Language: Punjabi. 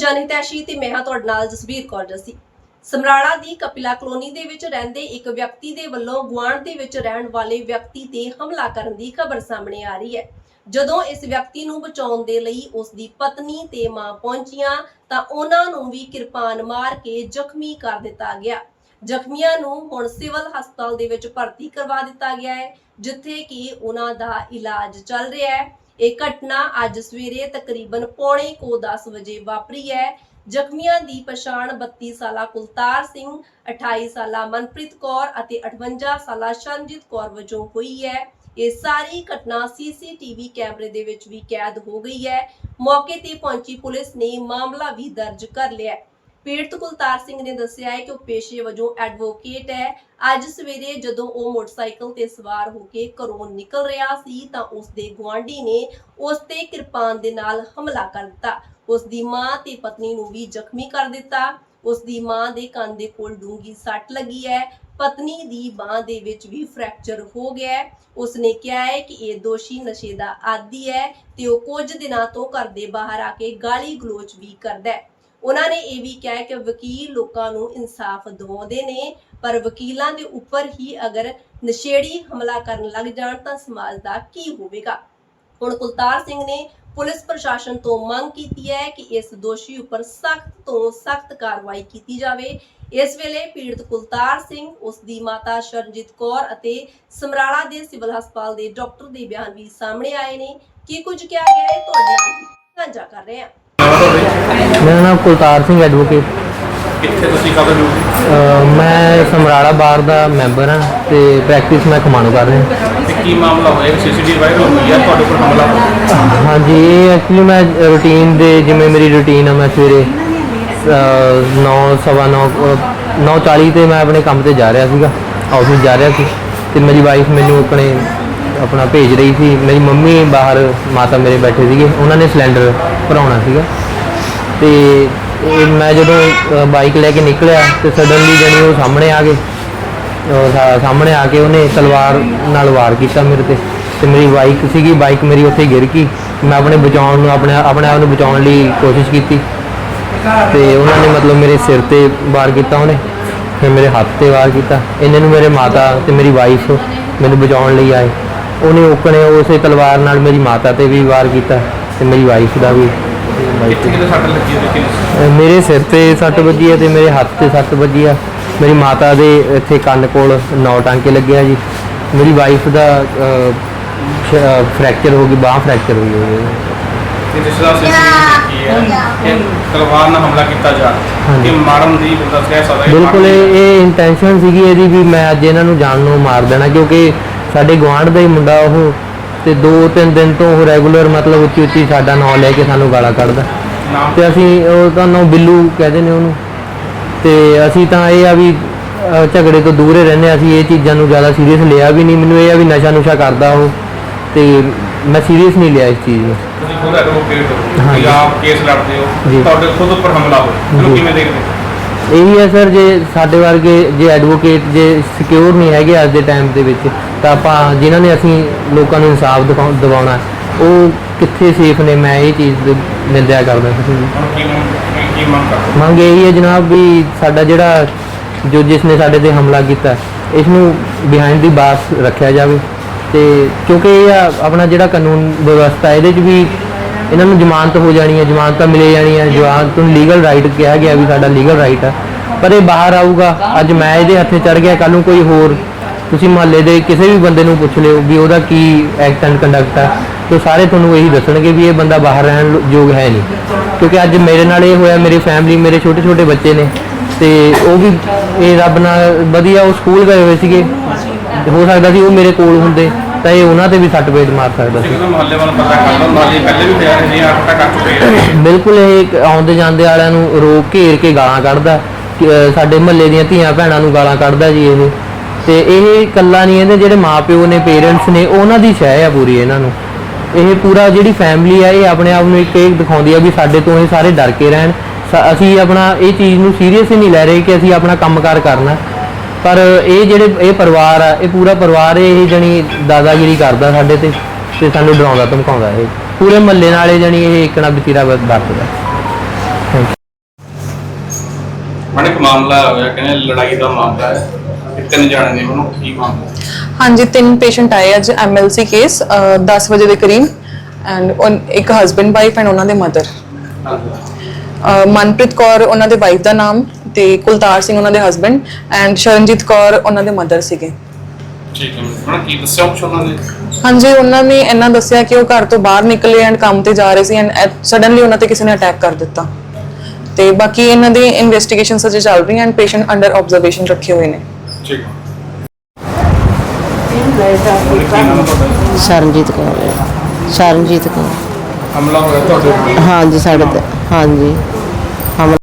ਜਨਹਿਤੈਸ਼ੀ ਤੇ ਮੈਂ ਹਾਂ ਤੁਹਾਡੇ ਨਾਲ ਜਸਬੀਰ ਕੌਰ ਜੱਸੀ। ਸਮਰਾਲਾ ਦੀ ਕਪਿਲਾ ਕਲੋਨੀ ਦੇ ਵਿੱਚ ਰਹਿੰਦੇ ਇੱਕ ਵਿਅਕਤੀ ਦੇ ਵੱਲੋਂ ਗੁਆਂਢ ਦੇ ਵਿੱਚ ਰਹਿਣ ਵਾਲੇ ਵਿਅਕਤੀ ਤੇ ਹਮਲਾ ਕਰਨ ਦੀ ਖਬਰ ਸਾਹਮਣੇ ਆ ਰਹੀ ਹੈ। ਜਦੋਂ ਇਸ ਵਿਅਕਤੀ ਨੂੰ ਬਚਾਉਣ ਦੇ ਲਈ ਉਸ ਦੀ ਪਤਨੀ ਤੇ ਮਾਂ ਪਹੁੰਚੀਆਂ ਤਾਂ ਉਹਨਾਂ ਨੂੰ ਵੀ ਕਿਰਪਾਨ ਮਾਰ ਕੇ ਜ਼ਖਮੀ ਕਰ ਦਿੱਤਾ ਗਿਆ। ਜ਼ਖਮੀਆਂ ਨੂੰ ਹੁਣ ਸਿਵਲ ਹਸਪਤਾਲ ਦੇ ਵਿੱਚ ਭਰਤੀ ਕਰਵਾ ਦਿੱਤਾ ਗਿਆ ਹੈ, ਜਿੱਥੇ ਕਿ ਉਹਨਾਂ ਦਾ ਇਲਾਜ ਚੱਲ ਰਿਹਾ ਹੈ। ਇਹ ਘਟਨਾ ਅੱਜ ਸਵੇਰੇ ਤਕਰੀਬਨ ਪੌਣੇ ਕੋ 10 ਵਜੇ ਵਾਪਰੀ ਹੈ। ਜ਼ਖਮੀਆਂ ਦੀ ਪਛਾਣ 32 ਸਾਲਾ ਕੁਲਤਾਰ ਸਿੰਘ 28 ਸਾਲਾ ਮਨਪ੍ਰੀਤ ਕੌਰ ਅਤੇ 58 ਸਾਲਾ ਸ਼ਰਨਜੀਤ ਕੌਰ ਵਜੋਂ ਹੋਈ ਹੈ। ਇਹ ਸਾਰੀ ਘਟਨਾ ਸੀਸੀਟੀਵੀ ਕੈਮਰੇ ਦੇ ਵਿੱਚ ਵੀ ਕੈਦ ਹੋ ਗਈ ਹੈ। ਮੌਕੇ ਤੇ ਪਹੁੰਚੀ ਪੁਲਿਸ ਨੇ ਮਾਮਲਾ ਵੀ ਦਰਜ ਕਰ ਲਿਆ ਹੈ। ਪੀੜਤ ਕੁਲਤਾਰ ਸਿੰਘ ਨੇ ਦੱਸਿਆ ਹੈ ਕਿ ਉਹ ਪੇਸ਼ੇ ਵਜੋਂ ਐਡਵੋਕੇਟ ਹੈ। ਅੱਜ ਸਵੇਰੇ ਜਦੋਂ ਉਹ ਮੋਟਰਸਾਈਕਲ ਤੇ ਸਵਾਰ ਹੋ ਕੇ ਘਰੋਂ ਨਿਕਲ ਰਿਹਾ ਸੀ ਤਾਂ ਉਸ ਦੇ ਗੁਆਂਢੀ ਨੇ ਉਸ ਤੇ ਕਿਰਪਾਨ ਦੇ ਨਾਲ ਹਮਲਾ ਕਰ ਦਿੱਤਾ। ਉਸ ਦੀ ਮਾਂ ਤੇ ਪਤਨੀ ਨੂੰ ਵੀ ਜ਼ਖਮੀ ਕਰ ਦਿੱਤਾ। ਉਸ ਦੀ ਮਾਂ ਦੇ ਕੰਨ ਦੇ ਕੋਲ ਡੂੰਗੀ ਸੱਟ ਲੱਗੀ ਹੈ। ਪਤਨੀ ਦੀ ਬਾਹ ਦੇ ਵਿੱਚ ਵੀ ਫ੍ਰੈਕਚਰ ਹੋ ਗਿਆ ਹੈ। ਉਸ ਕਿਹਾ ਹੈ ਕਿ ਇਹ ਦੋਸ਼ੀ ਨਸ਼ੇ ਦਾ ਆਦੀ ਹੈ ਤੇ ਉਹ ਕੁਝ ਦਿਨਾਂ ਤੋਂ ਘਰ ਦੇ ਬਾਹਰ ਆ ਕੇ ਗਾਲੀ ਗਲੋਚ ਵੀ ਕਰਦਾ ਹੈ। ਉਹਨਾਂ ਨੇ ਇਹ ਵੀ ਕਿਹਾ ਕਿ ਵਕੀਲ ਲੋਕਾਂ ਨੂੰ ਇਨਸਾਫ ਦਿਵਾਉਂਦੇ ਨੇ, ਪਰ ਵਕੀਲਾਂ ਦੇ ਉੱਪਰ ਹੀ ਅਗਰ ਨਸ਼ੇੜੀ ਹਮਲਾ ਕਰਨ ਲੱਗ ਜਾਣ ਤਾਂ ਸਮਾਜ ਦਾ ਕੀ ਹੋਵੇਗਾ? ਹੁਣ ਕੁਲਤਾਰ ਸਿੰਘ ਨੇ ਪੁਲਿਸ ਪ੍ਰਸ਼ਾਸਨ ਤੋਂ ਮੰਗ ਕੀਤੀ ਹੈ ਕਿ ਇਸ ਦੋਸ਼ੀ ਉੱਪਰ ਸਖਤ ਤੋਂ ਸਖਤ ਕਾਰਵਾਈ ਕੀਤੀ ਜਾਵੇ। ਇਸ ਵੇਲੇ ਪੀੜਤ ਕੁਲਤਾਰ ਸਿੰਘ, ਉਸ ਦੀ ਮਾਤਾ ਸ਼ਰਨਜੀਤ ਕੌਰ ਅਤੇ ਸਮਰਾਲਾ ਦੇ ਸਿਵਲ ਹਸਪਤਾਲ ਦੇ ਡਾਕਟਰ ਦੇ ਬਿਆਨ ਵੀ ਸਾਹਮਣੇ ਆਏ ਨੇ। ਕੀ ਕੁਝ ਕਿਹਾ ਗਿਆ ਹੈ? ਤੁਹਾਡੇ ਨਾਲ ਸਾਂਝਾ ਕਰ ਰਹੇ ਹਾਂ। ਮੇਰਾ ਨਾਮ ਕੁਲਤਾਰ ਸਿੰਘ ਐਡਵੋਕੇਟ ਕਿੱਥੇ ਤੁਸੀਂ ਕਦੋਂ ਅਹ ਮੈਂ ਸਮਰਾਲਾ ਬਾਰ ਦਾ ਮੈਂਬਰ ਹਾਂ ਤੇ ਪ੍ਰੈਕਟਿਸ ਮੈਂ ਖਮਾਣੋ ਕਰ ਰਿਹਾ। ਤੇ ਕੀ ਮਾਮਲਾ ਹੋਇਆ? ਸੀਸੀਟੀਵੀ ਵਾਇਰਲ ਹੋਈ ਹੈ ਤੁਹਾਡੇ ਉੱਪਰ ਹਮਲਾ ਹੋਇਆ। ਹਾਂਜੀ ਇਹ ਐਕਚੁਅਲੀ ਮੈਂ ਰੂਟੀਨ ਦੇ ਜਿਵੇਂ ਮੇਰੀ ਰੂਟੀਨ ਆ ਮੈਂ ਸਵੇਰੇ 9 ਸਵਾ 9 9:40 ਤੇ ਮੈਂ ਆਪਣੇ ਕੰਮ ਤੇ ਜਾ ਰਿਹਾ ਸੀਗਾ ਆਫਿਸ ਜਾ ਰਿਹਾ ਸੀ। ਤੇ ਮੇਰੀ ਵਾਈਫ ਮੈਨੂੰ ਆਪਣੇ ਆਪਣਾ ਭੇਜ ਰਹੀ ਸੀ। ਮੇਰੀ ਮੰਮੀ ਬਾਹਰ ਮਾਤਾ ਮੇਰੇ ਬੈਠੇ ਸੀਗੇ ਉਹਨਾਂ ਨੇ ਸਿਲੰਡਰ ਭਰਾਉਣਾ ਸੀਗਾ। ਤੇ ਇਹ ਮੈਂ ਜਦੋਂ ਬਾਈਕ ਲੈ ਕੇ ਨਿਕਲਿਆ ਤੇ ਸਡਨਲੀ ਜਣੀ ਉਹ ਸਾਹਮਣੇ ਆ ਗਏ। ਸਾਹਮਣੇ ਆ ਕੇ ਉਹਨੇ ਤਲਵਾਰ ਨਾਲ ਵਾਰ ਕੀਤਾ ਮੇਰੇ ਤੇ ਤੇ ਮੇਰੀ ਬਾਈਕ ਸੀਗੀ ਬਾਈਕ ਮੇਰੀ ਉੱਥੇ ਗਿਰ ਗਈ। ਮੈਂ ਆਪਣੇ ਬਚਾਉਣ ਨੂੰ, ਆਪਣੇ ਆਪਣੇ ਆਪ ਨੂੰ ਬਚਾਉਣ ਲਈ ਕੋਸ਼ਿਸ਼ ਕੀਤੀ। ਤੇ ਉਹਨਾਂ ਨੇ ਮਤਲਬ ਮੇਰੇ ਸਿਰ ਤੇ ਵਾਰ ਕੀਤਾ ਉਹਨੇ, ਫਿਰ ਮੇਰੇ ਹੱਥ ਤੇ ਵਾਰ ਕੀਤਾ। ਇਹਨਾਂ ਨੂੰ ਮੇਰੇ ਮਾਤਾ ਤੇ ਮੇਰੀ ਵਾਈਫ ਮੈਨੂੰ ਬਚਾਉਣ ਲਈ ਆਏ। ਉਹਨੇ ਓਕਣੇ ਉਸੇ ਤਲਵਾਰ ਨਾਲ ਮੇਰੀ ਮਾਤਾ ਤੇ ਵੀ ਵਾਰ ਕੀਤਾ ਤੇ ਮੇਰੀ ਵਾਈਫ ਦਾ ਵੀ। ਕਿੱਥੇ ਕਿਤੇ ਸੱਟ ਲੱਗੀ ਹੈ ਲੇਕਿਨ ਅਹ ਮੇਰੇ ਸਿਰ ਤੇ ਸੱਟ ਵੱਜੀ ਹੈ ਤੇ ਮੇਰੇ ਹੱਥ ਤੇ ਸੱਟ ਵੱਜੀ ਆ। ਮੇਰੀ ਮਾਤਾ ਦੇ ਇੱਥੇ ਕੰਨ ਕੋਲ ਨੌ ਟਾਂਕੇ ਲੱਗੇ ਆ ਜੀ। ਮੇਰੀ ਵਾਈਫ ਦਾ ਫ੍ਰੈਕਚਰ ਹੋ ਗਈ ਬਾਹ ਫ੍ਰੈਕਚਰ ਹੋਈ ਹੋਈ ਹੈ। ਤੇ ਜਿਸ ਦਾ ਸੀਸੀਟੀਵੀ ਕੀ ਹੈ? ਕਿ ਤਲਵਾਰ ਨਾਲ ਹਮਲਾ ਕੀਤਾ ਜਾ ਹਾਂਜੀ। ਕਿ ਮਾਰਨ ਦੀ ਦੱਸਿਆ ਸਕਦਾ ਹੈ ਬਿਲਕੁਲ ਇਹ ਇਹ ਇੰਟੈਂਸ਼ਨ ਸੀਗੀ ਇਹਦੀ ਵੀ ਮੈਂ ਅੱਜ ਇਹਨਾਂ ਨੂੰ ਜਾਣ ਨੂੰ ਮਾਰ ਦੇਣਾ ਕਿਉਂਕਿ ਸਾਡੇ ਗੁਆਂਢ ਦਾ ਹੀ ਮੁੰਡਾ ਉਹ ਤੇ ਦੋ ਤਿੰਨ ਦਿਨ ਤੋਂ ਉਹ ਰੈਗੂਲਰ ਮਤਲਬ ਉੱਚੀ ਉੱਚੀ ਸਾਡਾ ਨਾਂ ਲੈ ਕੇ ਸਾਨੂੰ ਗਾਲਾਂ ਕੱਢਦਾ ਤੇ ਅਸੀਂ ਉਹ ਤਾਂ ਨਾਂ ਬਿੱਲੂ ਕਹਿੰਦੇ ਨੇ ਉਹਨੂੰ ਤੇ ਅਸੀਂ ਤਾਂ ਇਹ ਆ ਵੀ ਅਹ, ਝਗੜੇ ਤੋਂ ਦੂਰ ਹੀ ਰਹਿੰਦੇ ਹਾਂ। ਅਸੀਂ ਇਹ ਚੀਜ਼ਾਂ ਨੂੰ ਜ਼ਿਆਦਾ ਸੀਰੀਅਸ ਲਿਆ ਵੀ ਨਹੀਂ ਮੈਨੂੰ ਇਹ ਆ ਵੀ ਨਸ਼ਾ ਨੁਸ਼ਾ ਕਰਦਾ ਉਹ ਤੇ ਮੈਂ ਸੀਰੀਅਸ ਨਹੀਂ ਲਿਆ ਇਸ ਚੀਜ਼ ਨੂੰ ਤੁਸੀਂ ਖੁਦ ਐਡਵੋਕੇਟ ਹੋ ਹਾਂਜੀ। ਆਪ ਕੇਸ ਲੜਦੇ ਹੋ ਜੀ। ਤੁਹਾਡੇ ਖੁਦ ਉੱਪਰ ਹਮਲਾ ਹੋਇਆ ਇਹਨੂੰ ਜੀ। ਕਿਵੇਂ ਦੇਖਦੇ ਹੋ? ਇਹੀ ਹੈ ਸਰ ਜੇ ਸਾਡੇ ਵਰਗੇ ਜੇ ਐਡਵੋਕੇਟ ਜੇ ਸਿਕਿਉਰ ਨਹੀਂ ਹੈਗੇ ਅੱਜ ਦੇ ਟਾਈਮ ਦੇ ਵਿੱਚ ਤਾਂ ਆਪਾਂ ਜਿਨ੍ਹਾਂ ਨੇ ਅਸੀਂ ਲੋਕਾਂ ਨੂੰ ਇਨਸਾਫ ਦਿਵਾਉਣਾ ਉਹ ਕਿੱਥੇ ਸੇਫ ਨੇ ਮੈਂ ਇਹ ਚੀਜ਼ ਦੀ ਨਿੰਦਿਆ ਕਰਦਾ ਹੁਣ ਕੀ ਮੰਗ ਮੰਗ ਹੋ? ਇਹੀ ਹੈ ਜਨਾਬ ਵੀ ਸਾਡਾ ਜਿਹੜਾ ਜੋ ਜਿਸ ਨੇ ਸਾਡੇ ਤੇ ਹਮਲਾ ਕੀਤਾ ਇਸ ਨੂੰ ਬਿਹਾਈਂਡ ਦੀ ਬਾਸ ਰੱਖਿਆ ਜਾਵੇ। ਤੇ ਕਿਉਂਕਿ ਇਹ ਆਪਣਾ ਜਿਹੜਾ ਕਾਨੂੰਨ ਵਿਵਸਥਾ ਇਹਦੇ 'ਚ ਵੀ ਇਹਨਾਂ ਨੂੰ ਜ਼ਮਾਨਤ ਹੋ ਜਾਣੀ ਹੈ ਜ਼ਮਾਨਤਾਂ ਮਿਲੇ ਜਾਣੀਆਂ ਜ਼ਮਾਨਤ ਨੂੰ ਲੀਗਲ ਰਾਈਟ ਕਿਹਾ ਗਿਆ ਵੀ ਸਾਡਾ ਲੀਗਲ ਰਾਈਟ ਆ। ਪਰ ਇਹ ਬਾਹਰ ਆਊਗਾ ਅੱਜ ਮੈਂ ਇਹਦੇ ਹੱਥੇ ਚੜ ਗਿਆ ਕੱਲ ਨੂੰ ਕੋਈ ਹੋਰ ਤੁਸੀਂ ਮਹੱਲੇ ਦੇ ਕਿਸੇ ਵੀ ਬੰਦੇ ਨੂੰ ਪੁੱਛ ਲਿਓ ਵੀ ਉਹਦਾ ਕੀ ਐਕਟ ਐਂਡ ਕੰਡਕਟ ਆ ਤੇ ਸਾਰੇ ਤੁਹਾਨੂੰ ਇਹੀ ਦੱਸਣਗੇ ਵੀ ਇਹ ਬੰਦਾ ਬਾਹਰ ਰਹਿਣ ਯੋਗ ਹੈ ਨਹੀਂ। ਕਿਉਂਕਿ ਅੱਜ ਮੇਰੇ ਨਾਲ ਇਹ ਹੋਇਆ ਮੇਰੀ ਫੈਮਿਲੀ ਮੇਰੇ ਛੋਟੇ ਛੋਟੇ ਬੱਚੇ ਨੇ ਤੇ ਉਹ ਵੀ ਇਹ ਰੱਬ ਨਾਲ ਵਧੀਆ ਉਹ ਸਕੂਲ ਗਏ ਹੋਏ ਸੀਗੇ। ਹੋ ਸਕਦਾ ਸੀ ਉਹ ਮੇਰੇ ਕੋਲ ਹੁੰਦੇ ਤਾਂ ਇਹ ਉਹਨਾਂ ਤੇ ਵੀ ਸੱਟ ਪੇਟ ਮਾਰ ਸਕਦਾ ਸੀ। ਮੁਹੱਲੇ ਵਾਲਾ ਪਤਾ ਨਾਲੇ ਪਹਿਲੇ ਵੀ ਨਹੀਂ ਬਿਲਕੁਲ ਇਹ ਆਉਂਦੇ ਜਾਂਦੇ ਵਾਲਿਆਂ ਨੂੰ ਰੋਕ ਘੇਰ ਕੇ ਗਾਲਾਂ ਕੱਢਦਾ ਸਾਡੇ ਮਹੱਲੇ ਦੀਆਂ ਧੀਆਂ ਭੈਣਾਂ ਨੂੰ ਗਾਲਾਂ ਕੱਢਦਾ ਜੀ ਇਹ। ਤੇ ਇਹ ਇਕੱਲਾ ਨਹੀਂ ਇਹਦੇ ਜਿਹੜੇ ਮਾਪਿਓ ਨੇ ਪੇਰੈਂਟਸ ਨੇ, ਉਹਨਾਂ ਦੀ ਸ਼ਹਿ ਆ ਪੂਰੀ ਇਹਨਾਂ ਨੂੰ। ਇਹ ਪੂਰਾ ਜਿਹੜੀ ਫੈਮਿਲੀ ਆ, ਇਹ ਆਪਣੇ ਆਪ ਨੂੰ ਇੱਕ ਇਹ ਦਿਖਾਉਂਦੀ ਆ ਵੀ ਸਾਡੇ ਤੋਂ ਇਹ ਸਾਰੇ ਡਰ ਕੇ ਰਹਿਣ। ਅਸੀਂ ਆਪਣਾ ਇਹ ਚੀਜ਼ ਨੂੰ ਸੀਰੀਅਸ ਹੀ ਨਹੀਂ ਲੈ ਰਹੇ ਕਿ ਅਸੀਂ ਆਪਣਾ ਕੰਮਕਾਰ ਕਰਨਾ। ਪਰ ਇਹ ਜਿਹੜੇ ਇਹ ਪਰਿਵਾਰ ਆ, ਇਹ ਪੂਰਾ ਪਰਿਵਾਰ ਇਹ ਜਣੀ ਦਾਦਾਗਿਰੀ ਕਰਦਾ ਸਾਡੇ ਤੇ ਤੇ ਸਾਨੂੰ ਡਰਾਉਂਦਾ, ਧਮਕਾਉਂਦਾ ਇਹ। ਪੂਰੇ ਮਹੱਲੇ ਨਾਲੇ ਜਣੀ ਇਹ ਇਕਣਾ ਬਤੀਰਾ ਵਰਤਦਾ। ਥੈਂਕ ਯੂ ਮਾਮਲਾ ਹੋਇਆ, ਕਹਿੰਦੇ ਲੜਾਈ ਦਾ ਮਾਮਲਾ ਹੈ। ਤਿੰਨ ਜਾਣੇ ਨੇ ਉਹਨੂੰ ਕੀ ਮਾਮਲਾ? ਹਾਂਜੀ ਤਿੰਨ ਪੇਸ਼ੈਂਟ ਆਏ ਅੱਜ ਐਮਐਲਸੀ ਕੇਸ 10 ਵਜੇ ਦੇ ਕਰੀਬ ਐਂਡ ਇੱਕ ਹਸਬੈਂਡ ਵਾਈਫ ਐਂਡ ਉਹਨਾਂ ਦੇ ਮਦਰ ਮਨਪ੍ਰੀਤ ਕੌਰ ਉਹਨਾਂ ਦੇ ਵਾਈਫ ਦਾ ਨਾਮ ਤੇ ਕੁਲਤਾਰ ਸਿੰਘ ਉਹਨਾਂ ਦੇ ਹਸਬੈਂਡ ਐਂਡ ਸ਼ਰਨਜੀਤ ਕੌਰ ਉਹਨਾਂ ਦੇ ਮਦਰ ਸੀਗੇ। ਠੀਕ ਹੈ ਉਹਨਾਂ ਕੀ ਦੱਸਿਆ ਕੁਛ ਉਹਨਾਂ ਨੇ? ਹਾਂਜੀ ਉਹਨਾਂ ਨੇ ਇਹਨਾਂ ਦੱਸਿਆ ਕਿ ਉਹ ਘਰ ਤੋਂ ਬਾਹਰ ਨਿਕਲੇ ਐਂਡ ਕੰਮ ਤੇ ਜਾ ਰਹੇ ਸੀ ਐਂਡ ਸਡਨਲੀ ਉਹਨਾਂ ਤੇ ਕਿਸੇ ਨੇ ਅਟੈਕ ਕਰ ਦਿੱਤਾ। ਤੇ ਬਾਕੀ ਇਹਨਾਂ ਦੀ ਇਨਵੈਸਟੀਗੇਸ਼ਨ ਅਜੇ ਚੱਲ ਰਹੀ ਐਂਡ ਪੇਸ਼ੈਂਟ ਅੰਡਰ ਆਬਜ਼ਰਵੇਸ਼ਨ ਰੱਖੇ ਹੋਏ ਨੇ। ਠੀਕ ਸ਼ਰਨਜੀਤ ਕੌਰ ਹੈ। ਸ਼ਰਨਜੀਤ ਕੌਰ। ਹਮਲਾ ਹੋਇਆ ਤੁਹਾਡੇ ਉੱਤੇ ਹਾਂਜੀ ਸਾਡੇ ਤੇ ਹਾਂਜੀ। ਹਮਲਾ